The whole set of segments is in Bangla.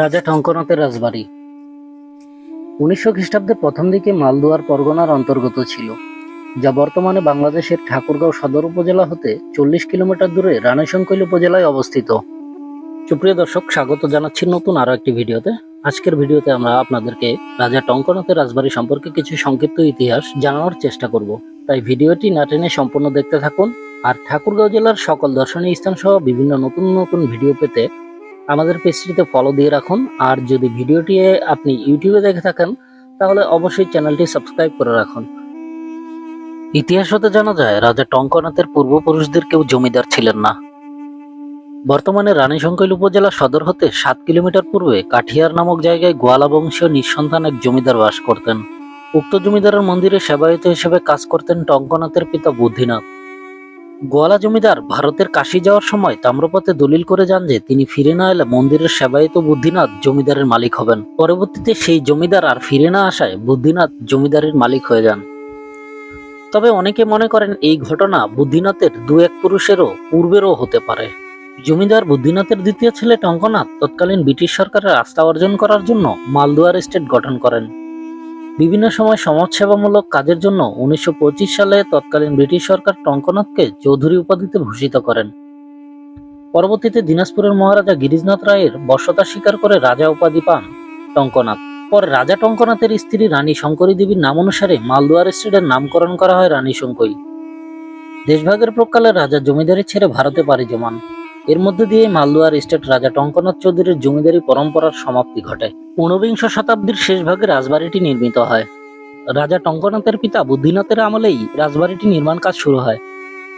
রাজা টঙ্কনাথের রাজবাড়ি। উনিশশো খ্রিস্টাব্দের প্রথম দিকে মালদুয়ার পরগনার অন্তর্গত ছিল, যা বর্তমানে বাংলাদেশের ঠাকুরগাঁও সদর উপজেলা হতে চল্লিশ কিলোমিটার দূরে রানীশঙ্কৈল উপজেলায় অবস্থিত। সুপ্রিয় দর্শক, স্বাগত জানাচ্ছি নতুন আরও একটি ভিডিওতে। আজকের ভিডিওতে আমরা আপনাদেরকে রাজা টঙ্কনাথের রাজবাড়ি সম্পর্কে কিছু সংক্ষিপ্ত ইতিহাস জানানোর চেষ্টা করব। তাই ভিডিওটি না টেনে সম্পূর্ণ দেখতে থাকুন, আর ঠাকুরগাঁও জেলার সকল দর্শনীয় স্থান সহ বিভিন্ন নতুন নতুন ভিডিও পেতে আমাদের পেজটিতে ফলো দিয়ে রাখুন। আর যদি ভিডিওটি আপনি ইউটিউবে দেখে থাকেন, তাহলে অবশ্যই চ্যানেলটি সাবস্ক্রাইব করে রাখুন। ইতিহাস হতে জানা যায়, রাজা টঙ্কনাথের পূর্বপুরুষদের কেউ জমিদার ছিলেন না। বর্তমানে রানীশঙ্কৈল উপজেলা সদর হতে সাত কিলোমিটার পূর্বে কাঠিয়ার নামক জায়গায় গোয়ালা বংশীয় নিঃসন্তান এক জমিদার বাস করতেন। উক্ত জমিদারের মন্দিরে সেবায়িত হিসেবে কাজ করতেন টঙ্কনাথের পিতা বুদ্ধিনাথ। গোয়ালা জমিদার ভারতের কাশি যাওয়ার সময় তাম্রপথে দলিল করে যান যে তিনি ফিরে না এলে মন্দিরের সেবায়িত বুদ্ধিনাথ জমিদারের মালিক হবেন। পরবর্তীতে সেই জমিদার আর ফিরে না আসায় বুদ্ধিনাথ জমিদারের মালিক হয়ে যান। তবে অনেকে মনে করেন এই ঘটনা বুদ্ধিনাথের দু এক পুরুষেরও পূর্বেরও হতে পারে। জমিদার বুদ্ধিনাথের দ্বিতীয় ছেলে টঙ্কনাথ তৎকালীন ব্রিটিশ সরকারের আস্থা অর্জন করার জন্য মালদুয়ার স্টেট গঠন করেন। বিভিন্ন সময় সমাজসেবামূলক কাজের জন্য উনিশশো পঁচিশ সালে তৎকালীন ব্রিটিশ সরকার টঙ্কনাথকে চৌধুরী উপাধিতে ভূষিত করেন। পরবর্তীতে দিনাজপুরের মহারাজা গিরিজনাথ রায়ের বর্ষতা স্বীকার করে রাজা উপাধি পান টঙ্কনাথ। পরে রাজা টঙ্কনাথের স্ত্রী রানী শঙ্করী দেবীর নাম অনুসারে মালদুয়ার স্টেটের নামকরণ করা হয় রানী শঙ্করী। দেশভাগের প্রকালে রাজা জমিদারি ছেড়ে ভারতে পাড়ি জমান। এর মধ্যে দিয়ে মালদুয়ার স্টেট রাজা টঙ্কনাথ চৌধুরীর জমিদারি পরম্পরার সমাপ্তি ঘটে। ঊনবিংশ শতাব্দীর শেষ ভাগে রাজবাড়িটি নির্মিত হয়। রাজা টঙ্কনাথের পিতা বুদ্ধিনাথের আমলেই রাজবাড়িটি নির্মাণ কাজ শুরু হয়।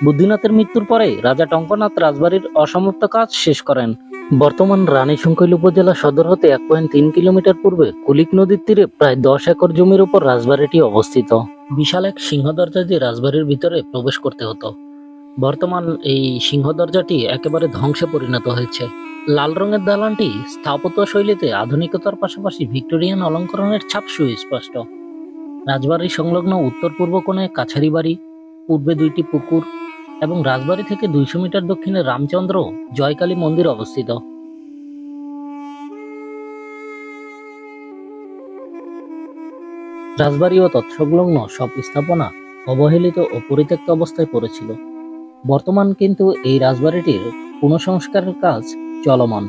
বুদ্ধিনাথের মৃত্যুর পরে রাজা টঙ্কনাথ রাজবাড়ির অসমাপ্ত কাজ শেষ করেন। বর্তমান রানীশঙ্কৈল উপজেলা সদর হতে এক পয়েন্ট তিন কিলোমিটার পূর্বে কুলিক নদীর তীরে প্রায় দশ একর জমির উপর রাজবাড়িটি অবস্থিত। বিশাল এক সিংহ দরজা দিয়ে রাজবাড়ির ভিতরে প্রবেশ করতে হতো। বর্তমান এই সিংহ দরজাটি একেবারে ধ্বংসে পরিণত হয়েছে। লাল রঙের দালানটি স্থাপত্য শৈলীতে আধুনিকতার পাশাপাশি ভিক্টোরিয়ান অলঙ্করণের ছাপ সুস্পষ্ট। রাজবাড়ি সংলগ্ন উত্তর পূর্ব কোণে কাছারি বাড়ি পূর্বে দুইটি পুকুর এবং রাজবাড়ি থেকে দুইশো মিটার দক্ষিণে রামচন্দ্র জয়কালী মন্দির অবস্থিত। রাজবাড়ি ও তৎসংলগ্ন সব স্থাপনা অবহেলিত ও পরিত্যক্ত অবস্থায় পড়েছিল। বর্তমান কিন্তু এই রাজবাড়িটির পুনঃসংস্কারের কাজ চলমান।